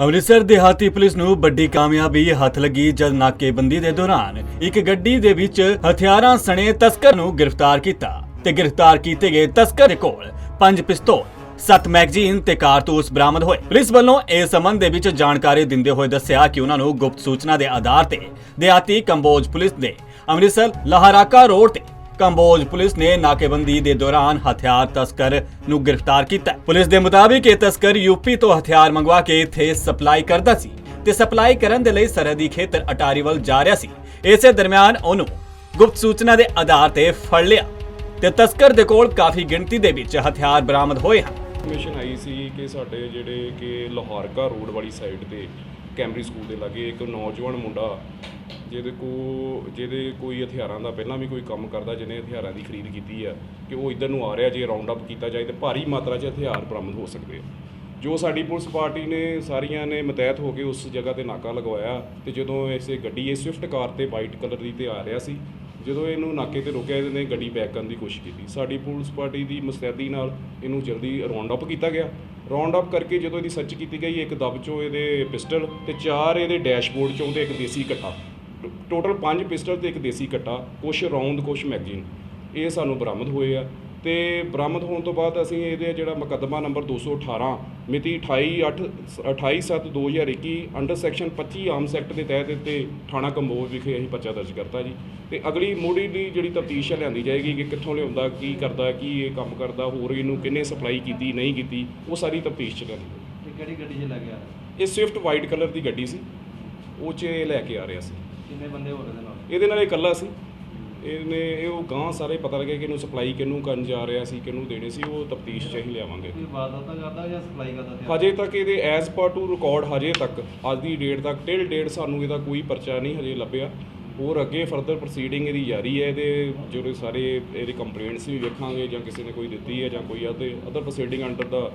ਅੰਮ੍ਰਿਤਸਰ ਦਿਹਾਤੀ ਪੁਲਿਸ ਨੂੰ ਵੱਡੀ ਕਾਮਯਾਬੀ ਹੱਥ ਲੱਗੀ ਜਦ ਨਾਕੇਬੰਦੀ ਦੇ ਦੌਰਾਨ ਇੱਕ ਗੱਡੀ ਦੇ ਵਿੱਚ ਹਥਿਆਰਾਂ ਸਣੇ ਤਸਕਰ ਨੂੰ ਗ੍ਰਿਫਤਾਰ ਕੀਤਾ ਤੇ ਗ੍ਰਿਫਤਾਰ ਕੀਤੇ ਗਏ ਤਸਕਰ ਦੇ ਕੋਲ ਪੰਜ ਪਿਸਤੌਲ, ਸੱਤ ਮੈਗਜ਼ੀਨ ਤੇ ਕਾਰਤੂਸ ਬਰਾਮਦ ਹੋਏ। ਪੁਲਿਸ ਵੱਲੋਂ ਇਸ ਸੰਬੰਧ ਦੇ ਵਿੱਚ ਜਾਣਕਾਰੀ ਦਿੰਦੇ ਹੋਏ ਦੱਸਿਆ ਕਿ ਉਹਨਾਂ ਨੂੰ ਗੁਪਤ ਸੂਚਨਾ ਦੇ ਆਧਾਰ ਤੇ ਦਿਹਾਤੀ ਕੰਬੋਜ ਪੁਲਿਸ ਦੇ ਅੰਮ੍ਰਿਤਸਰ ਲਹਰਾਕਾ ਰੋਡ ਤੇ ਕੰਬੋਜ ਪੁਲਿਸ ਨੇ ਨਾਕੇਬੰਦੀ ਦੇ ਦੌਰਾਨ ਹਥਿਆਰ ਤਸਕਰ ਨੂੰ ਗ੍ਰਿਫਤਾਰ ਕੀਤਾ। ਪੁਲਿਸ ਦੇ ਮੁਤਾਬਿਕ ਇਹ ਤਸਕਰ ਯੂਪੀ ਤੋਂ ਹਥਿਆਰ ਮੰਗਵਾ ਕੇ ਇੱਥੇ ਸਪਲਾਈ ਕਰਦਾ ਸੀ ਤੇ ਸਪਲਾਈ ਕਰਨ ਦੇ ਲਈ ਸਰਹੱਦੀ ਖੇਤਰ ਅਟਾਰੀ ਵੱਲ ਜਾ ਰਿਹਾ ਸੀ। ਇਸੇ ਦਰਮਿਆਨ ਉਹਨੂੰ ਗੁਪਤ ਸੂਚਨਾ ਦੇ ਆਧਾਰ ਤੇ ਫੜ ਲਿਆ ਤੇ ਤਸਕਰ ਦੇ ਕੋਲ ਕਾਫੀ ਗਿਣਤੀ ਦੇ ਵਿੱਚ ਹਥਿਆਰ ਬਰਾਮਦ ਹੋਏ ਹਨ। ਇਨਫੋਰਮੇਸ਼ਨ ਆਈ ਸੀ ਕਿ ਸਾਡੇ ਜਿਹੜੇ ਕਿ ਲੋਹਾਰਕਾ ਰੋਡ ਵਾਲੀ ਸਾਈਡ ਤੇ ਕੈਂਬਰੀ ਸਕੂਲ ਦੇ ਲਾਗੇ ਇੱਕ ਨੌਜਵਾਨ ਮੁੰਡਾ ਜਿਹਦੇ ਕੋ ਜਿਹਦੇ ਕੋਈ ਹਥਿਆਰਾਂ ਦਾ ਪਹਿਲਾਂ ਵੀ ਕੋਈ ਕੰਮ ਕਰਦਾ, ਜਿਹਨੇ ਹਥਿਆਰਾਂ ਦੀ ਖਰੀਦ ਕੀਤੀ ਆ, ਕਿ ਉਹ ਇਧਰ ਨੂੰ ਆ ਰਿਹਾ, ਜੇ ਰਾਉਂਡ ਅਪ ਕੀਤਾ ਜਾਏ ਤੇ ਭਾਰੀ ਮਾਤਰਾ 'ਚ ਹਥਿਆਰ ਬਰਾਮਦ ਹੋ ਸਕਦੇ ਆ। ਜੋ ਸਾਡੀ ਪੁਲਿਸ ਪਾਰਟੀ ਨੇ ਸਾਰੀਆਂ ਨੇ ਮਤਹਿਤ ਹੋ ਕੇ ਉਸ ਜਗ੍ਹਾ ਤੇ ਨਾਕਾ ਲਗਵਾਇਆ ਤੇ ਜਦੋਂ ਇਸੇ ਗੱਡੀ, ਇਹ ਸਵਿਫਟ ਕਾਰ ਤੇ ਵਾਈਟ ਕਲਰ ਦੀ ਤੇ ਆ ਰਿਹਾ ਸੀ, ਜਦੋਂ ਇਹਨੂੰ ਨਾਕੇ ਤੇ ਰੋਕਿਆ, ਇਹਨੇ ਗੱਡੀ ਬੈਕ ਕਰਨ ਦੀ ਕੋਸ਼ਿਸ਼ ਕੀਤੀ। ਸਾਡੀ ਪੁਲਿਸ ਪਾਰਟੀ ਦੀ ਮਸਤੈਦੀ ਨਾਲ ਇਹਨੂੰ ਜਲਦੀ ਰਾਉਂਡ ਅਪ ਕੀਤਾ ਗਿਆ। ਰਾਉਂਡ ਅਪ ਕਰਕੇ ਜਦੋਂ ਇਹਦੀ ਸਰਚ ਕੀਤੀ ਗਈ, ਇੱਕ ਦਬ ਚੋਂ ਇਹਦੇ ਪਿਸਟਲ ਤੇ ਚਾਰ ਇਹਦੇ ਡੈਸ਼ਬੋਰਡ ਚੋਂ ਤੇ ਇੱਕ ਦੇਸੀ ਕੱਟਾ ਟੋਟਲ 5 ਪਿਸਟਲ ਤੇ ਇੱਕ ਦੇਸੀ ਕੱਟਾ ਕੁਛ ਰੌਂਦ ਕੁਛ ਮੈਗਜ਼ੀਨ ਇਹ ਸਾਨੂੰ ਬਰਾਮਦ ਹੋਏ ਆ। ਤੇ ਬਰਾਮਦ ਹੋਣ ਤੋਂ ਬਾਅਦ ਅਸੀਂ ਇਹਦੇ ਜਿਹੜਾ ਮੁਕੱਦਮਾ ਨੰਬਰ 218 ਮਿਤੀ 28 28/7/2021 ਅੰਡਰ ਸੈਕਸ਼ਨ 25 ਆਰਮਸ ਐਕਟ ਦੇ ਤਹਿਤ ਤੇ ਥਾਣਾ ਕੰਬੋਜ ਵਿਖੇ ਅਸੀਂ ਪਰਚਾ ਦਰਜ ਕਰਤਾ ਜੀ। ਤੇ ਅਗਲੀ ਮੋੜੀ ਦੀ ਜਿਹੜੀ ਤਫਤੀਸ਼ ਲਿਆਂਦੀ ਜਾਏਗੀ ਕਿ ਕਿੱਥੋਂ ਲਿਆਉਂਦਾ ਕੀ ਕਰਦਾ ਕੀ ਇਹ ਕੰਮ ਕਰਦਾ ਹੋਰ ਇਹਨੂੰ ਕਿੰਨੇ ਸਪਲਾਈ ਕੀਤੀ ਨਹੀਂ ਕੀਤੀ ਉਹ ਸਾਰੀ ਤਫਤੀਸ਼ ਚ ਲਿਆਂਦੀ ਤੇ ਕਿਹੜੀ ਗੱਡੀ 'ਚ ਲੱਗਿਆ ਇਹ ਸਵਿਫਟ ਵਾਈਟ ਕਲਰ ਦੀ ਗੱਡੀ ਸੀ ਉਹ 'ਚ ਇਹ ਲੈ ਕੇ ਆ ਰਿਹਾ ਸੀ। ਕਿੰਨੇ ਬੰਦੇ ਹੋ ਰਹੇ ਨਾਲ? ਇਹਦੇ ਨਾਲ ਇਹ ਇਕੱਲਾ ਸੀ। ਇਹਨੇ ਇਹ ਉਹ ਗਾਂ ਸਾਰੇ ਪਤਾ ਲੱਗਿਆ ਕਿ ਇਹਨੂੰ ਸਪਲਾਈ ਕਿਹਨੂੰ ਕਰਨ ਜਾ ਰਿਹਾ ਸੀ ਕਿਹਨੂੰ ਦੇਣੇ ਸੀ ਉਹ ਤਫਤੀਸ਼ 'ਚ ਅਸੀਂ ਲਿਆਵਾਂਗੇ। ਕੋਈ ਵਾਰਦਾਤਾਂ ਕਰਦਾ ਜਾਂ ਸਪਲਾਈ ਕਰਦਾ ਤੇ ਹਜੇ ਤੱਕ ਇਹਦੇ ਐਜ਼ ਪਰ ਟੂ ਰਿਕਾਰਡ ਹਜੇ ਤੱਕ ਅੱਜ ਦੀ ਡੇਟ ਤੱਕ ਟਿਲ ਡੇਟ ਸਾਨੂੰ ਇਹਦਾ ਕੋਈ ਪਰਚਾ ਨਹੀਂ ਹਜੇ ਲੱਭਿਆ। ਹੋਰ ਅੱਗੇ ਫਰਦਰ ਪ੍ਰੋਸੀਡਿੰਗ ਇਹਦੀ ਜਾਰੀ ਹੈ ਇਹਦੇ ਜਿਹੜੇ ਸਾਰੇ ਇਹਦੇ ਕੰਪਲੇਂਟਸ ਵੀ ਵੇਖਾਂਗੇ ਜਾਂ ਕਿਸੇ ਨੇ ਕੋਈ ਦਿੱਤੀ ਹੈ ਜਾਂ ਕੋਈ ਅਦਰ ਅਦਰ ਪ੍ਰੋਸੀਡਿੰਗ ਅੰਡਰ ਦਾ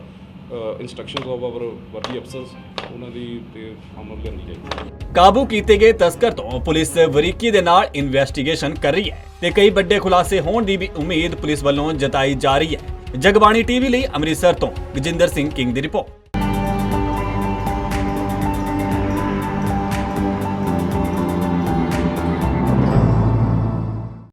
ਇਨਸਟਰਕਸ਼ਨਸ ਆਫ ਆਵਰ ਵਰਦੀ ਅਫਸਰਸ ਉਹਨਾਂ ਦੀ ਤੇ ਅਮਲ ਲਿਆਂਦੀ ਜਾਏਗੀ। ਕਾਬੂ ਕੀਤੇ ਗਏ ਤਸਕਰ ਤੋਂ ਪੁਲਿਸ ਵਰੀਕੀ ਦੇ ਨਾਲ ਇਨਵੈਸਟੀਗੇਸ਼ਨ ਕਰ ਰਹੀ ਹੈ ਤੇ ਕਈ ਵੱਡੇ ਖੁਲਾਸੇ ਹੋਣ ਦੀ ਵੀ ਉਮੀਦ ਪੁਲਿਸ ਵੱਲੋਂ ਜਤਾਈ ਜਾ ਰਹੀ ਹੈ। ਜਗਬਾਣੀ ਟੀਵੀ ਲਈ ਅੰਮ੍ਰਿਤਸਰ ਤੋਂ ਗਜਿੰਦਰ ਸਿੰਘ ਕਿੰਗ ਦੀ ਰਿਪੋਰਟ।